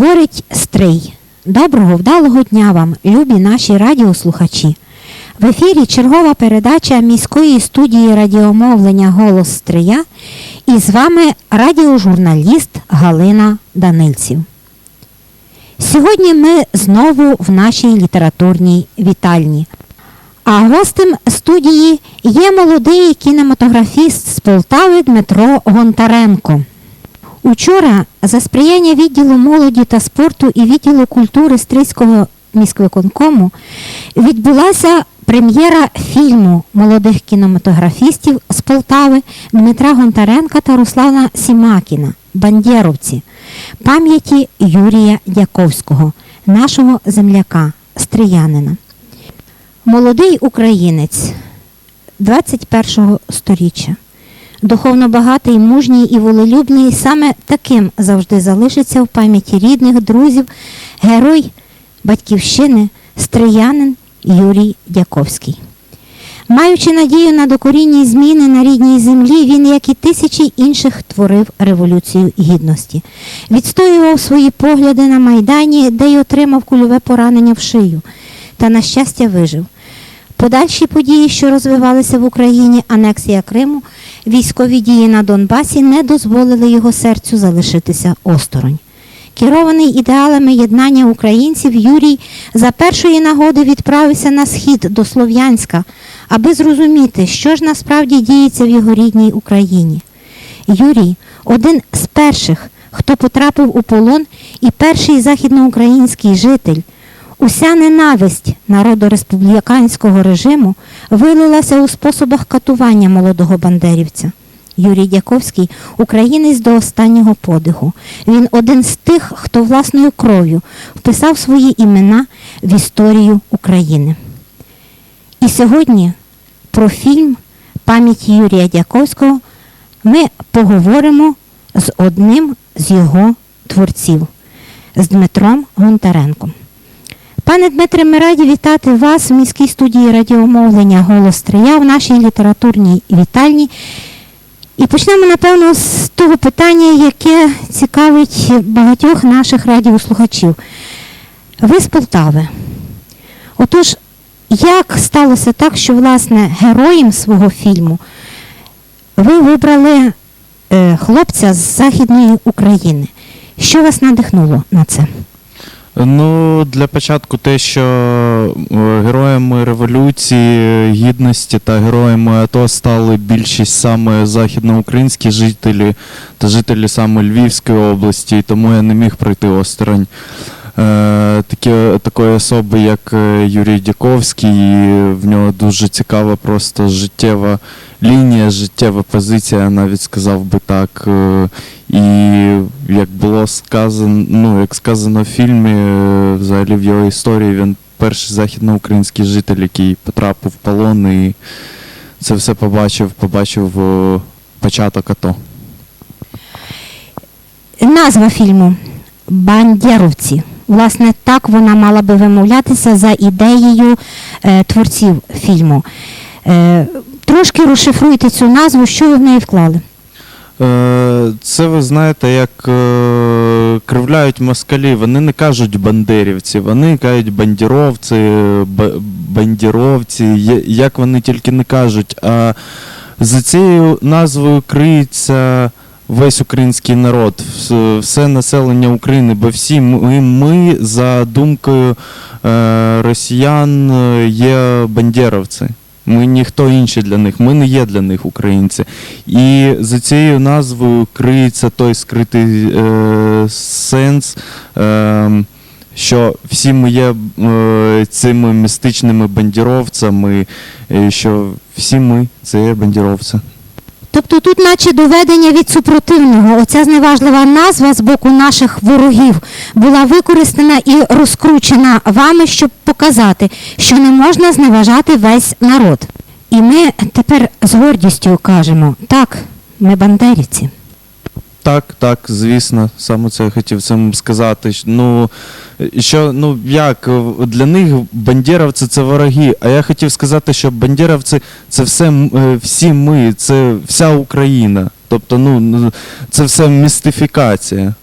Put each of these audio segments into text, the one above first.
говорить Стрий. Доброго вдалого дня вам, любі наші радіослухачі. В ефірі чергова передача міської студії радіомовлення Голос Стрия і з вами радіожурналіст Галина Данильців. Сьогодні ми знову в нашій літературній вітальні. А гостем студії є молодий кінематографіст з Полтави Дмитро Гонтаренко. Учора за сприяння відділу молоді та спорту і відділу культури Стрийського міськвиконкому відбулася прем'єра фільму молодих кінематографістів з Полтави Дмитра Гонтаренка та Руслана Сімакіна Бандєровці пам'яті Юрія Дяковського, нашого земляка, стріянина. Молодий українець 21-го сторіччя. Духовно багатий, мужній і волелюбний, саме таким завжди залишиться в пам'яті рідних, друзів, герой батьківщини, стріянин Юрій Дяковський. Маючи надію на докорінні зміни на рідній землі, він, як і тисячі інших, творив революцію гідності, відстоював свої погляди на Майдані, де й отримав кульове поранення в шию, та, на щастя, вижив. Подальші події, що розвивалися в Україні, анексія Криму, військові дії на Донбасі не дозволили його серцю залишитися осторонь. Керований ідеалами єднання українців, Юрій за першої нагоди відправився на схід до Слов'янська, аби зрозуміти, що ж насправді діється в його рідній Україні. Юрій один з перших, хто потрапив у полон, і перший західноукраїнський житель. Уся ненависть народореспубліканського режиму вилилася у способах катування молодого бандерівця. Юрій Дяковський українець до останнього подиху. Він один з тих, хто власною кров'ю вписав свої імена в історію України. І сьогодні про фільм Пам'яті Юрія Дяковського ми поговоримо з одним з його творців, з Дмитром Гонтаренком. Пане Дмитре, ми раді вітати вас в міській студії радіомовлення Голос Стрия в нашій літературній вітальні. І почнемо, напевно, з того питання, яке цікавить багатьох наших радіослухачів. Ви з Полтави. Отож, як сталося так, що, власне, героєм свого фільму ви вибрали е, хлопця з Західної України? Що вас надихнуло на це? Ну, для початку те, що е, героями революції, гідності та героями АТО стали більшість саме західноукраїнські жителі та жителі саме Львівської області, тому я не міг пройти осторонь. Е, такі, такої особи, як е, Юрій Дяковський, в нього дуже цікава просто життєва лінія, життєва позиція, навіть сказав би так. Е, І як було сказано, ну як сказано в фільмі, взагалі в його історії він перший західноукраїнський житель, який потрапив в полон і це все побачив, побачив початок АТО. Назва фільму Бандєровці. Власне, так вона мала би вимовлятися за ідеєю е, творців фільму. Е, трошки розшифруйте цю назву, що ви в неї вклали. Е, Це ви знаєте, як е, кривляють москалі. Вони не кажуть бандерівці, вони кажуть бандіровці, бандіровці, як вони тільки не кажуть. А за цією назвою криється весь український народ, все населення України, бо всі ми, ми за думкою е, росіян є бандєровці. Ми ніхто інший для них, ми не є для них українці. І за цією назвою криється той скритий е, сенс, е, що всі ми є е, цими містичними бандіровцями, що всі ми це є бандіровці. Тобто тут, наче доведення від супротивного, оця зневажлива назва з боку наших ворогів була використана і розкручена вами, щоб показати, що не можна зневажати весь народ. І ми тепер з гордістю кажемо, так, ми бандерівці. Так, так, звісно, саме це я хотів цим сказати. Ну, що, ну як, е, для них бандєровці це вороги, а я хотів сказати, що бандєровці це все е, всі ми, це вся Україна. Тобто, ну, це все містифікація.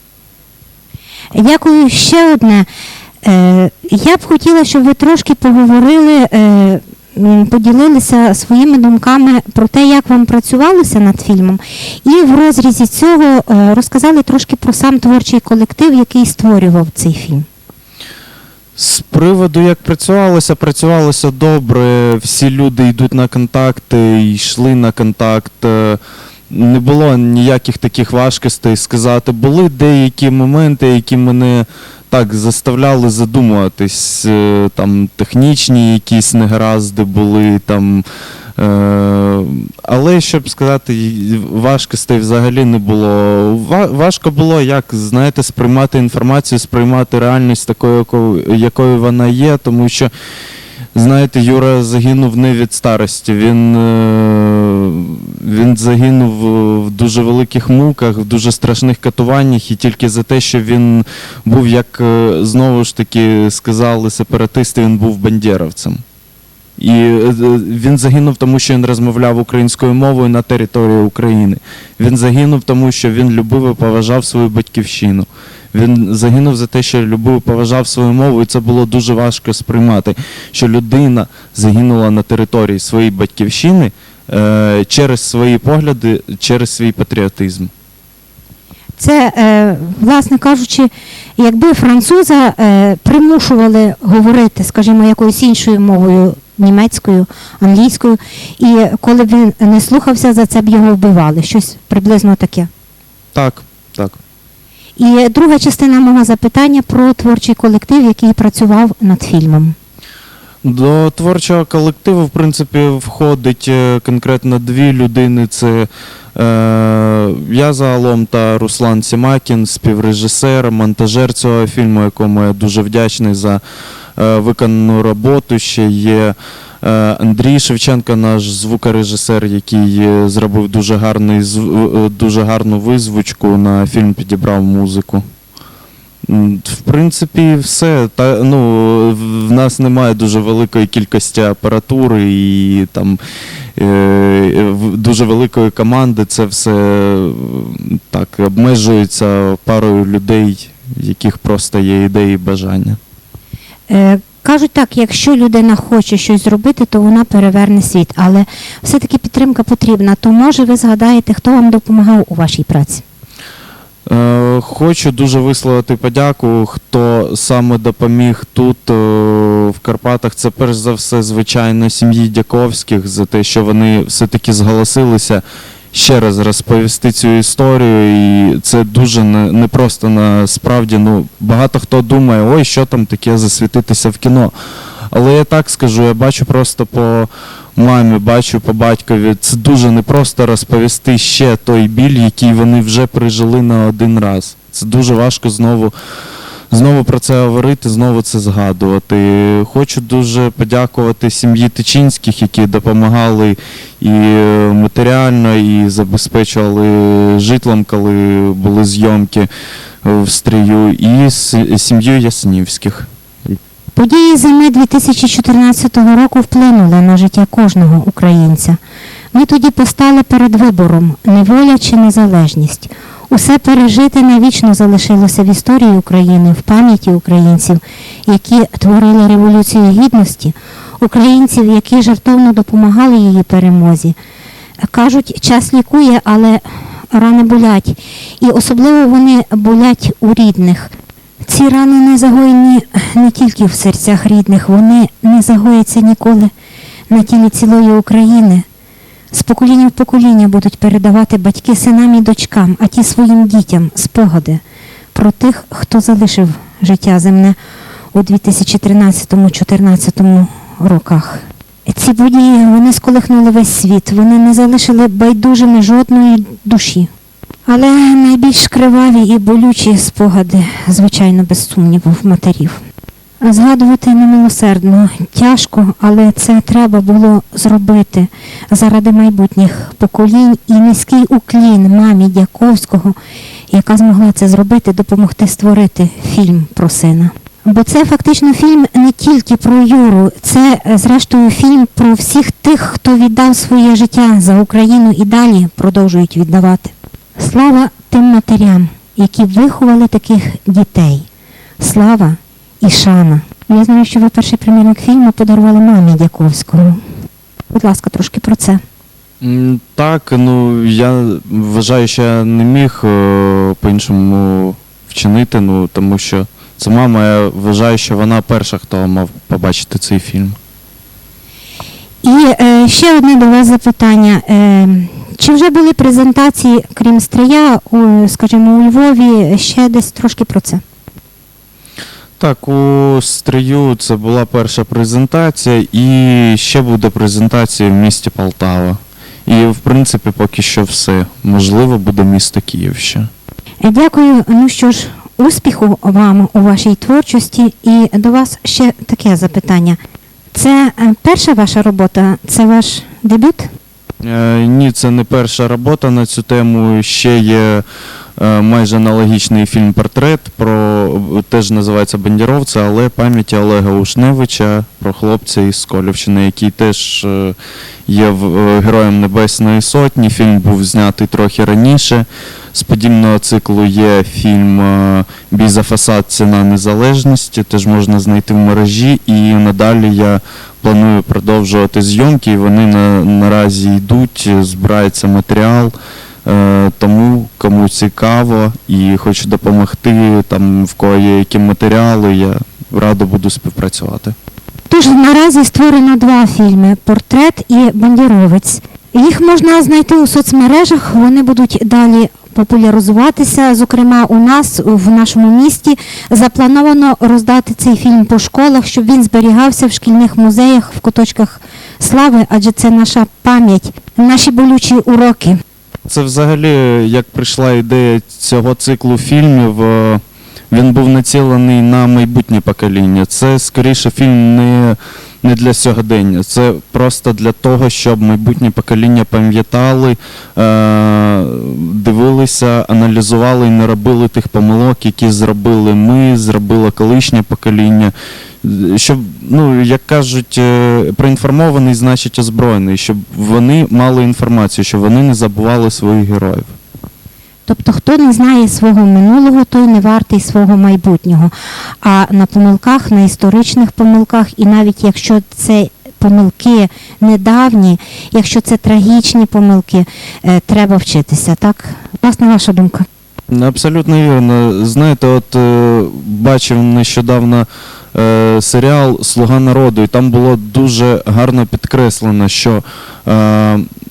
Дякую. Ще одне. Е, Я б хотіла, щоб ви трошки поговорили, е, поділилися своїми думками про те, як вам працювалося над фільмом, і в розрізі цього е, розказали трошки про сам творчий колектив, який створював цей фільм. З приводу, як працювалося, працювалося добре. Всі люди йдуть на контакти, йшли на контакт. е, Не було ніяких таких важкостей сказати. Були деякі моменти, які мене так заставляли задумуватись. е, Там технічні якісь негаразди були там. Е, але щоб сказати, важкостей взагалі не було. Ва- Важко було, як знаєте, сприймати інформацію, сприймати реальність такою, якою, якою вона є, тому що. Знаєте, Юра загинув не від старості. Він, е, він загинув в дуже великих муках, в дуже страшних катуваннях, і тільки за те, що він був, як е, знову ж таки сказали сепаратисти, він був бандєровцем. І е, він загинув, тому що він розмовляв українською мовою на території України. Він загинув, тому що він любив і поважав свою батьківщину. Він загинув за те, що любив і поважав свою мову, і це було дуже важко сприймати, що людина загинула на території своєї батьківщини е, через свої погляди, через свій патріотизм. Це, е, власне кажучи, якби француза е, примушували говорити, скажімо, якоюсь іншою мовою, німецькою, англійською, і коли б він не слухався, за це б його вбивали. Щось приблизно таке. Так, так. І друга частина мого запитання про творчий колектив, який працював над фільмом. До творчого колективу, в принципі, входить е, конкретно дві людини. Це е, я загалом та Руслан Сімакін, співрежисер, монтажер цього фільму, якому я дуже вдячний за виконану роботу. Ще є е, Андрій Шевченко, наш звукорежисер, який е, зробив дуже, гарний, е, дуже гарну визвучку на фільм, підібрав музику. В принципі, все. Та, ну, в- нас немає дуже великої кількості апаратури і там е, дуже великої команди. Це все е, так обмежується парою людей, яких просто є ідеї і бажання. Е, Кажуть так, якщо людина хоче щось зробити, то вона переверне світ. Але все-таки підтримка потрібна. То може ви згадаєте, хто вам допомагав у вашій праці? Е, Хочу дуже висловити подяку, хто саме допоміг тут, е, в Карпатах. Це перш за все, звичайно, сім'ї Дяковських за те, що вони все-таки зголосилися ще раз розповісти цю історію. І це дуже не- непросто насправді. Ну, багато хто думає, ой, що там таке засвітитися в кіно. Але я так скажу, я бачу просто по мамі, бачу по батькові. Це дуже непросто розповісти ще той біль, який вони вже пережили на один раз. Це дуже важко знову, знову про це говорити, знову це згадувати. Хочу дуже подякувати сім'ї Тичинських, які допомагали і е, матеріально, і забезпечували житлом, коли були зйомки е, в стрію, і сім'ю Яснівських. Події зими 2014 року вплинули на життя кожного українця. Ми тоді постали перед вибором неволя чи незалежність. Усе пережите навічно залишилося в історії України, в пам'яті українців, які творили революцію гідності, українців, які жертовно допомагали її перемозі. Кажуть, час лікує, але рани болять. І особливо вони болять у рідних. Ці рани не загоєні не тільки в серцях рідних, вони не загояться ніколи на тілі цілої України. З покоління в покоління будуть передавати батьки синам і дочкам, а ті своїм дітям спогади про тих, хто залишив життя земне у 2013-2014 роках. Ці події вони сколихнули весь світ, вони не залишили байдужими жодної душі. Але найбільш криваві і болючі спогади, звичайно, без сумніву, матерів. Згадувати немилосердно, тяжко, але це треба було зробити заради майбутніх поколінь і низький уклін мамі Дяковського, яка змогла це зробити, допомогти створити фільм про сина. Бо це фактично фільм не тільки про Юру, це зрештою фільм про всіх тих, хто віддав своє життя за Україну і далі продовжують віддавати. Слава тим матерям які виховали таких дітей. Слава і шана. Я знаю, що ви перший примірник фільму подарували мамі Дяковському. Будь ласка, трошки про це. Так, ну я вважаю, що я не міг е, по-іншому вчинити, ну тому що це мама, я вважаю, що вона перша, хто мав побачити цей фільм. І е, ще одне до вас запитання. Е, чи вже були презентації, крім Стрия, у, скажімо, у Львові ще десь трошки про це? Так, у Стрию це була перша презентація, і ще буде презентація в місті Полтава. І, в принципі, поки що все. Можливо, буде місто Київ ще. Е, Дякую. Ну що ж, успіху вам у вашій творчості. І до вас ще таке запитання. Це е, перша ваша робота, це ваш дебют? Е, ні, це не перша робота на цю тему. Ще є майже аналогічний фільм Портрет про теж називається Бандіровці, але пам'яті Олега Ушневича про хлопця із Сколівщини, який теж е, є е, героєм Небесної Сотні. Фільм був знятий трохи раніше. З подібного циклу є фільм е, Бій за фасад Ціна незалежності, теж можна знайти в мережі. І надалі я планую продовжувати зйомки, вони на, наразі йдуть, збирається матеріал. Е, тому кому цікаво і хочу допомогти, там в кого є які матеріали, я радо буду співпрацювати. Тож наразі створено два фільми Портрет і Бандіровець. Їх можна знайти у соцмережах, вони будуть далі популяризуватися. Зокрема, у нас в нашому місті заплановано роздати цей фільм по школах, щоб він зберігався в шкільних музеях, в куточках слави, адже це наша пам'ять, наші болючі уроки. Це взагалі, як прийшла ідея цього циклу фільмів, е, він був націлений на майбутнє покоління. Це скоріше фільм не, не для сьогодення. Це просто для того, щоб майбутнє покоління пам'ятали, е, дивилися, аналізували і не робили тих помилок, які зробили ми, зробило колишнє покоління. Щоб, ну, як кажуть, е, проінформований значить озброєний, щоб вони мали інформацію, щоб вони не забували своїх героїв. Тобто, хто не знає свого минулого, той не вартий свого майбутнього. А на помилках, на історичних помилках, і навіть якщо це помилки недавні, якщо це трагічні помилки, е, треба вчитися. Так, власне, ваша думка. Абсолютно вірно. Знаєте, от е, бачив нещодавно е, серіал Слуга народу, і там було дуже гарно підкреслено, що е,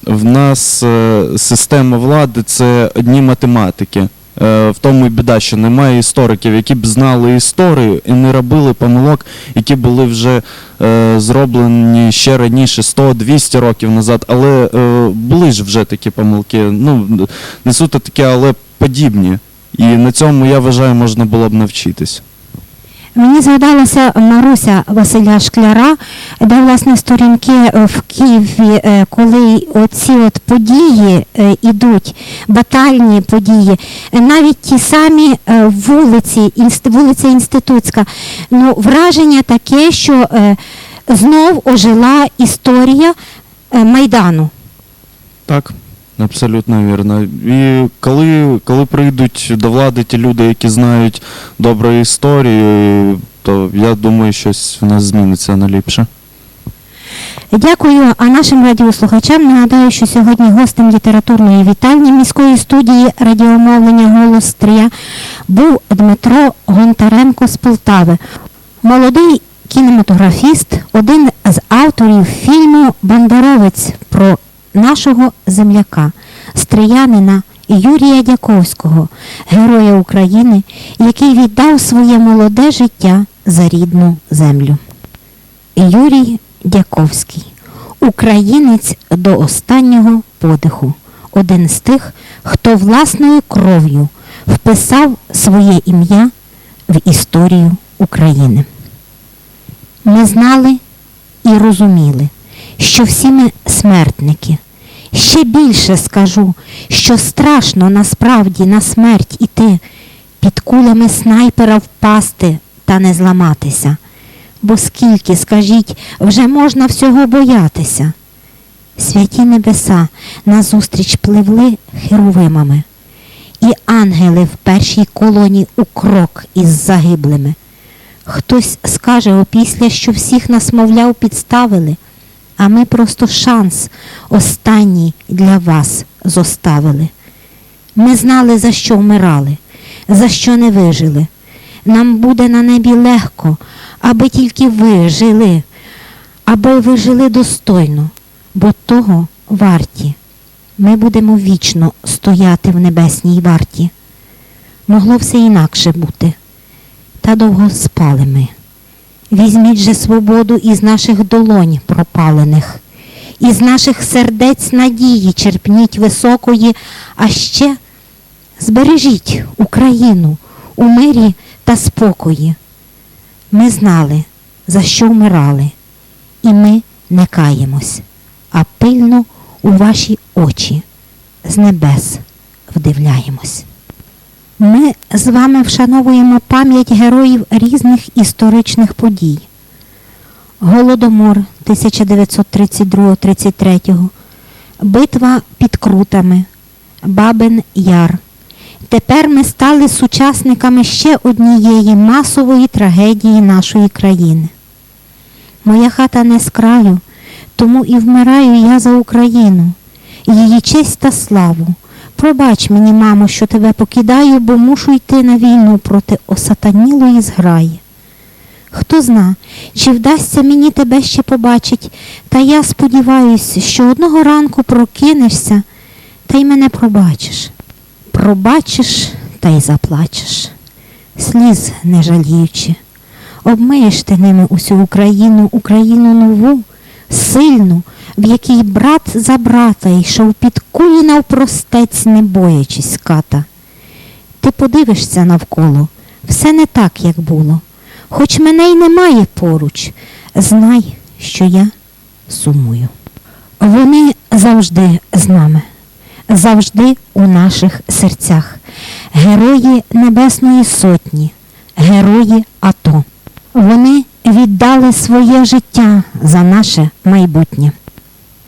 в нас е, система влади це одні математики. Е, В тому і біда, що немає істориків, які б знали історію і не робили помилок, які були вже е, зроблені ще раніше, 100-200 років назад. Але е, були ж вже такі помилки. Ну, не суто такі, але подібні. І на цьому, я вважаю, можна було б навчитись. Мені згадалася Маруся Василя Шкляра, де власне сторінки е, в Києві, е, коли оці от події е, ідуть, батальні події, е, навіть ті самі е, вулиці, вулиця Інститутська, ну враження таке, що е, знов ожила історія е, Майдану. Так, абсолютно вірно. І коли, коли прийдуть до влади ті люди, які знають добру історію, то я думаю, щось в нас зміниться на ліпше. Дякую. А нашим радіослухачам нагадаю, що сьогодні гостем літературної вітальні міської студії радіомовлення Голос Стрия був Дмитро Гонтаренко з Полтави. Молодий кінематографіст, один з авторів фільму Бандеровець про нашого земляка, стріянина Юрія Дяковського, героя України, який віддав своє молоде життя за рідну землю. Юрій Дяковський, українець до останнього подиху, один з тих, хто власною кров'ю вписав своє ім'я в історію України. Ми знали і розуміли, що всі ми смертники. Ще більше скажу, що страшно насправді на смерть іти, під кулями снайпера впасти та не зламатися. Бо скільки, скажіть, вже можна всього боятися? Святі небеса назустріч пливли херовимами, і ангели в першій колоні у крок із загиблими. Хтось скаже опісля, що всіх нас, мовляв, підставили, а ми просто шанс останній для вас зоставили. Ми знали, за що вмирали, за що не вижили. Нам буде на небі легко, аби тільки ви жили, аби ви жили достойно, бо того варті. Ми будемо вічно стояти в небесній варті. Могло все інакше бути, та довго спали ми. Візьміть же свободу із наших долонь пропалених, із наших сердець надії черпніть високої, а ще збережіть Україну у мирі та спокої. Ми знали, за що вмирали, і ми не каємось, а пильно у ваші очі з небес вдивляємось. Ми з вами вшановуємо пам'ять героїв різних історичних подій. Голодомор 1932-33, битва під Крутами, Бабин Яр. Тепер ми стали сучасниками ще однієї масової трагедії нашої країни. Моя хата не з краю, тому і вмираю я за Україну, її честь та славу. Пробач мені, мамо, що тебе покидаю, бо мушу йти на війну проти осатанілої зграї. Хто зна, чи вдасться мені тебе ще побачить, та я сподіваюся, що одного ранку прокинешся та й мене пробачиш. Пробачиш та й заплачеш, сліз не жаліючи. Обмиєш ти ними усю Україну, Україну нову, сильну, в якій брат за брата йшов під кулі навпростець, не боячись ката. Ти подивишся навколо, все не так, як було. Хоч мене й немає поруч, знай, що я сумую. Вони завжди з нами, завжди у наших серцях. Герої Небесної Сотні, герої АТО. Вони віддали своє життя за наше майбутнє.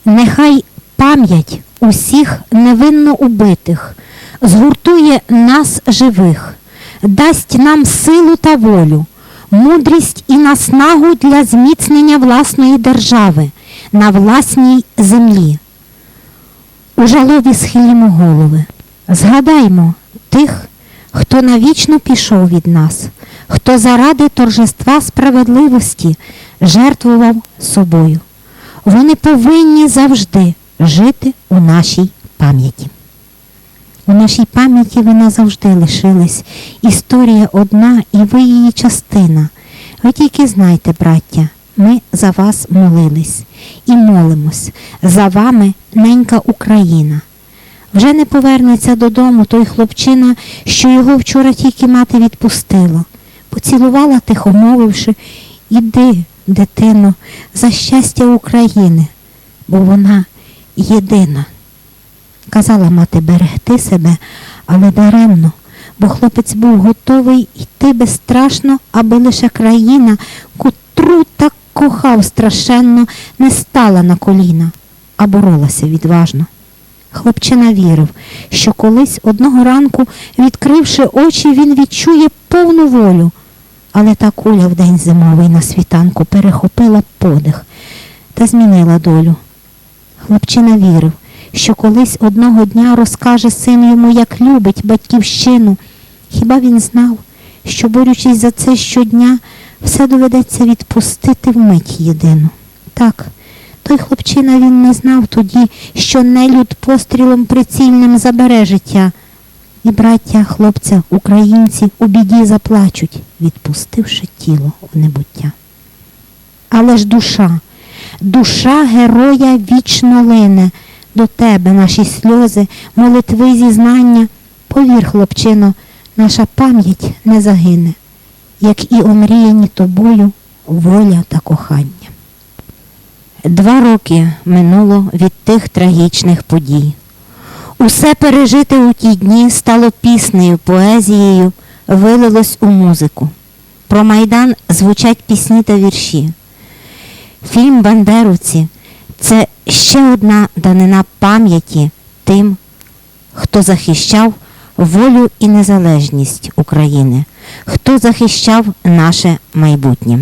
Нехай пам'ять усіх невинно убитих згуртує нас живих, дасть нам силу та волю, мудрість і наснагу для зміцнення власної держави на власній землі. У жалобі схилімо голови. Згадаймо тих, хто навічно пішов від нас, хто заради торжества справедливості жертвував собою. Вони повинні завжди жити у нашій пам'яті. У нашій пам'яті ви назавжди лишились. Історія одна, і ви її частина. Ви тільки знайте, браття, ми за вас молились і молимось. За вами ненька Україна. Вже не повернеться додому той хлопчина, що його вчора тільки мати відпустила. Поцілувала тихо мовивши, іди, дитино, за щастя України, бо вона єдина. Казала мати берегти себе, але даремно, бо хлопець був готовий йти безстрашно, аби лише країна, котру так кохав страшенно, не стала на коліна, а боролася відважно. Хлопчина вірив, що колись одного ранку, відкривши очі, він відчує повну волю. Але та куля в день зимовий на світанку перехопила подих та змінила долю. Хлопчина вірив, що колись одного дня розкаже син йому, як любить батьківщину. Хіба він знав, що, борючись за це щодня, все доведеться відпустити вмить єдину. Так, той хлопчина він не знав тоді, що нелюд пострілом прицільним забере життя. І браття, хлопця, українці у біді заплачуть, відпустивши тіло в небуття. Але ж душа, душа героя вічно лине до тебе, наші сльози, молитви, зізнання. Повір, хлопчино, наша пам'ять не загине, як і омріяні тобою воля та кохання. Два роки минуло від тих трагічних подій. Усе пережите у ті дні стало піснею, поезією, вилилось у музику. Про Майдан звучать пісні та вірші. Фільм Бандеровці це ще одна данина пам'яті тим, хто захищав волю і незалежність України, хто захищав наше майбутнє.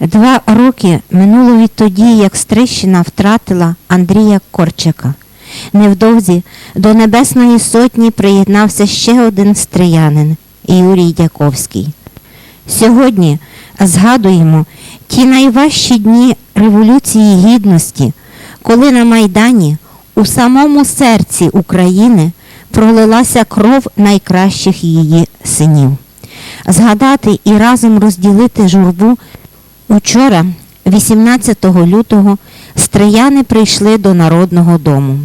Два роки минуло відтоді, як Стрищина втратила Андрія Корчака. Невдовзі до Небесної Сотні приєднався ще один стріянин Юрій Дяковський. Сьогодні згадуємо ті найважчі дні Революції Гідності, коли на Майдані у самому серці України пролилася кров найкращих її синів. Згадати і разом розділити журбу учора, 18 лютого, стрияни прийшли до Народного дому.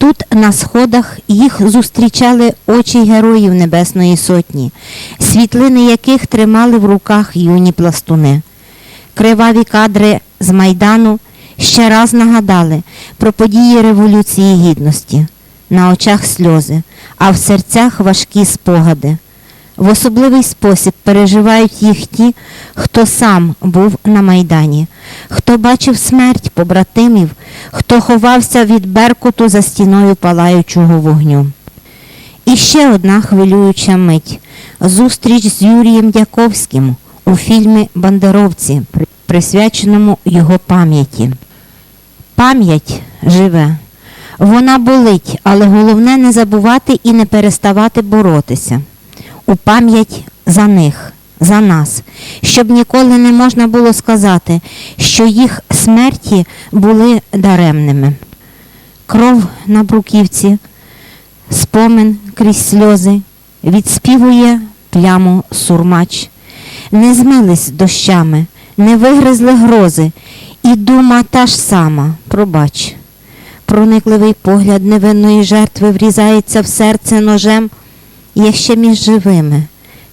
Тут на сходах їх зустрічали очі героїв Небесної Сотні, світлини яких тримали в руках юні пластуни. Криваві кадри з Майдану ще раз нагадали про події Революції Гідності. На очах сльози, а в серцях важкі спогади. В особливий спосіб переживають їх ті, хто сам був на Майдані, хто бачив смерть побратимів, хто ховався від беркуту за стіною палаючого вогню. І ще одна хвилююча мить зустріч з Юрієм Дяковським у фільмі Бандеровці, присвяченому його пам'яті. Пам'ять живе. Вона болить, але головне не забувати і не переставати боротися. У пам'ять за них, за нас, щоб ніколи не можна було сказати, що їх смерті були даремними. Кров на бруківці, спомин крізь сльози, відспівує пляму сурмач. Не змились дощами, не вигризли грози, і дума та ж сама, пробач. Проникливий погляд невинної жертви врізається в серце ножем, є ще між живими,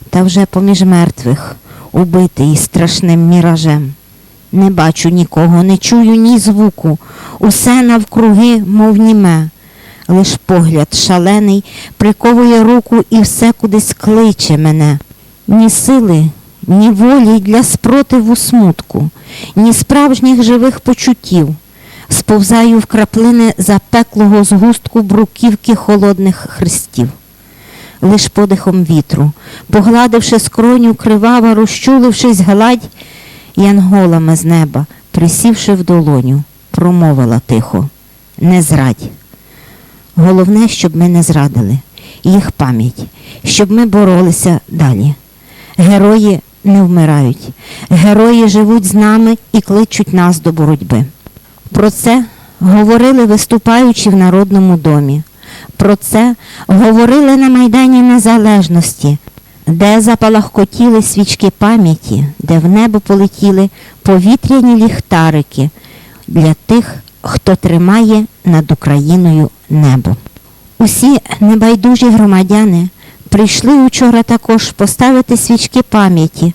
та вже поміж мертвих, убитий страшним міражем. Не бачу нікого, не чую ні звуку, усе навкруги, мов німе. Лиш погляд шалений приковує руку і все кудись кличе мене. Ні сили, ні волі для спротиву смутку, ні справжніх живих почуттів. Сповзаю в краплини запеклого згустку бруківки холодних хрестів. Лиш подихом вітру, погладивши скроню криваво, розчулившись гладь, янголами з неба, присівши в долоню, промовила тихо не зрадь. Головне, щоб ми не зрадили їх пам'ять, щоб ми боролися далі. Герої не вмирають, герої живуть з нами і кличуть нас до боротьби. Про це говорили виступаючи в Народному домі. Про це говорили на Майдані Незалежності, де запалахкотіли свічки пам'яті, де в небо полетіли повітряні ліхтарики для тих, хто тримає над Україною небо. Усі небайдужі громадяни прийшли учора також поставити свічки пам'яті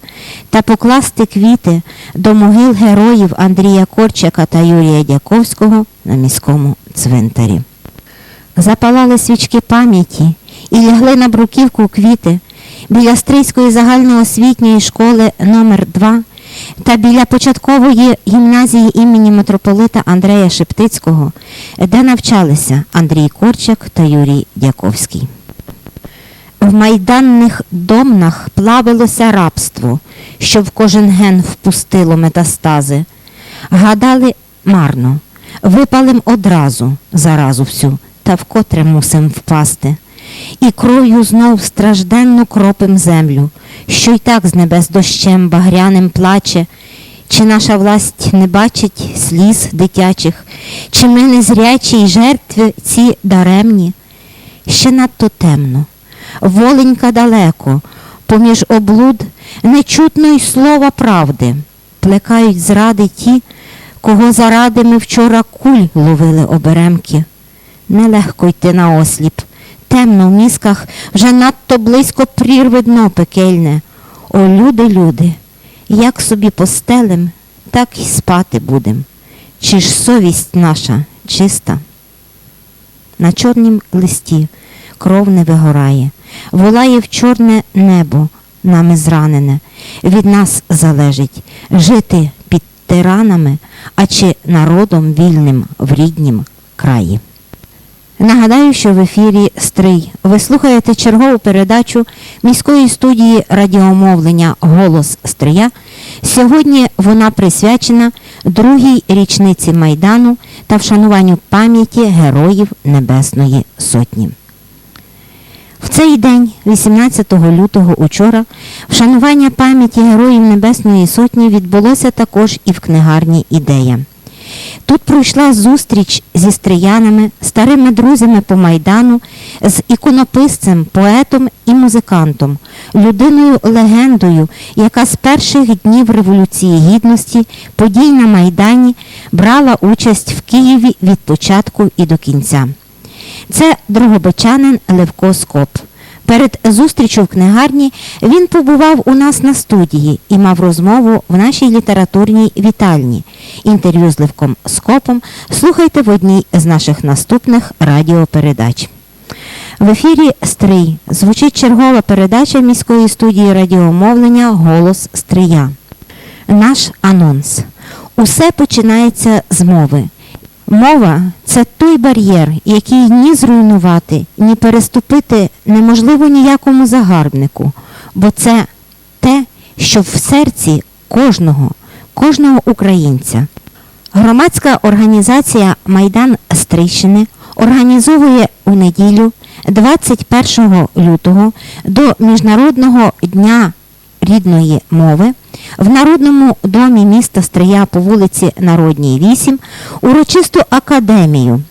та покласти квіти до могил героїв Андрія Корчака та Юрія Дяковського на міському цвинтарі. Запалали свічки пам'яті і лягли на бруківку квіти біля Стрийської загальноосвітньої школи номер 2 та біля початкової гімназії імені митрополита Андрея Шептицького, де навчалися Андрій Корчак та Юрій Дяковський. В майданних домнах плавилося рабство, що в кожен ген впустило метастази. Гадали марно, випалим одразу заразу всю, та вкотре мусим впасти. І крою знов стражденно кропим землю, що й так з небес дощем багряним плаче, чи наша власть не бачить сліз дитячих, чи ми незрячі й жертви ці даремні? Ще надто темно, воленька далеко, поміж облуд не чутно й слова правди, плекають зради ті, кого заради ми вчора куль ловили оберемки. Нелегко йти на осліп, темно в мізках, вже надто близько прірви дно пекельне. О, люди, люди, як собі постелем, так і спати будем. Чи ж совість наша чиста? На чорнім листі кров не вигорає, волає в чорне небо, нами зранене. Від нас залежить жити під тиранами, а чи народом вільним в ріднім краї. Нагадаю, що в ефірі Стрий. Ви слухаєте чергову передачу міської студії радіомовлення Голос Стрия. Сьогодні вона присвячена другій річниці Майдану та вшануванню пам'яті Героїв Небесної Сотні. В цей день, 18 лютого учора, вшанування пам'яті Героїв Небесної Сотні відбулося також і в книгарні Ідея. Тут пройшла зустріч зі стріянами, старими друзями по майдану, з іконописцем, поетом і музикантом, людиною легендою, яка з перших днів Революції Гідності, подій на Майдані брала участь в Києві від початку і до кінця. Це дрогобичанин Левко Скоп. Перед зустрічю в книгарні він побував у нас на студії і мав розмову в нашій літературній вітальні. Інтерв'ю з Левком Скопом слухайте в одній з наших наступних радіопередач. В ефірі Стрий звучить чергова передача міської студії радіомовлення Голос Стрия. Наш анонс. Усе починається з мови. Мова це той бар'єр, який ні зруйнувати, ні переступити неможливо ніякому загарбнику, бо це те, що в серці кожного, кожного українця. Громадська організація Майдан Стрийщини організовує у неділю 21 лютого до Міжнародного дня рідної мови в Народному домі міста Стрия по вулиці Народній 8 урочисту академію.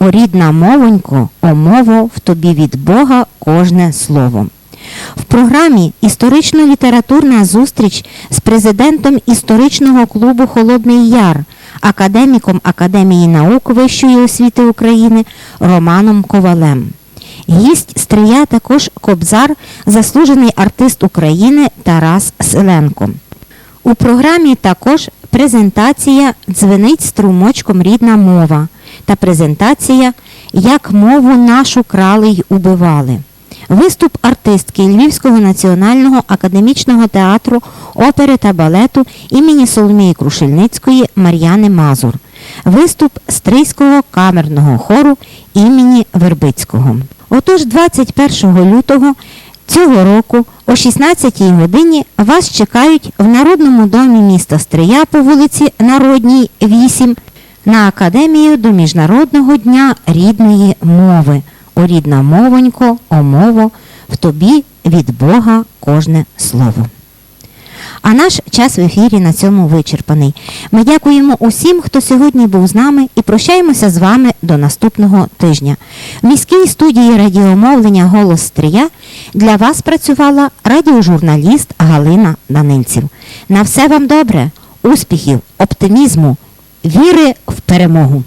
О рідна мовонько, о мово в тобі від Бога кожне слово. В програмі історично-літературна зустріч з президентом історичного клубу Холодний Яр, академіком Академії наук Вищої освіти України Романом Ковалем. Гість стрия також Кобзар, заслужений артист України Тарас Селенко. У програмі також презентація Дзвенить струмочком рідна мова та презентація Як мову нашу крали й убивали. Виступ артистки Львівського національного академічного театру опери та балету імені Соломії Крушельницької Мар'яни Мазур. Виступ Стрийського камерного хору імені Вербицького. Отож, 21 лютого цього року о 16 годині вас чекають в Народному домі міста Стрия по вулиці Народній 8 на академію до Міжнародного дня рідної мови. О рідна мовонько, о мово, в тобі від Бога кожне слово. А наш час в ефірі на цьому вичерпаний. Ми дякуємо усім, хто сьогодні був з нами, і прощаємося з вами до наступного тижня. В міській студії радіомовлення Голос Стрия для вас працювала радіожурналіст Галина Данильців. На все вам добре, успіхів, оптимізму, віри в перемогу.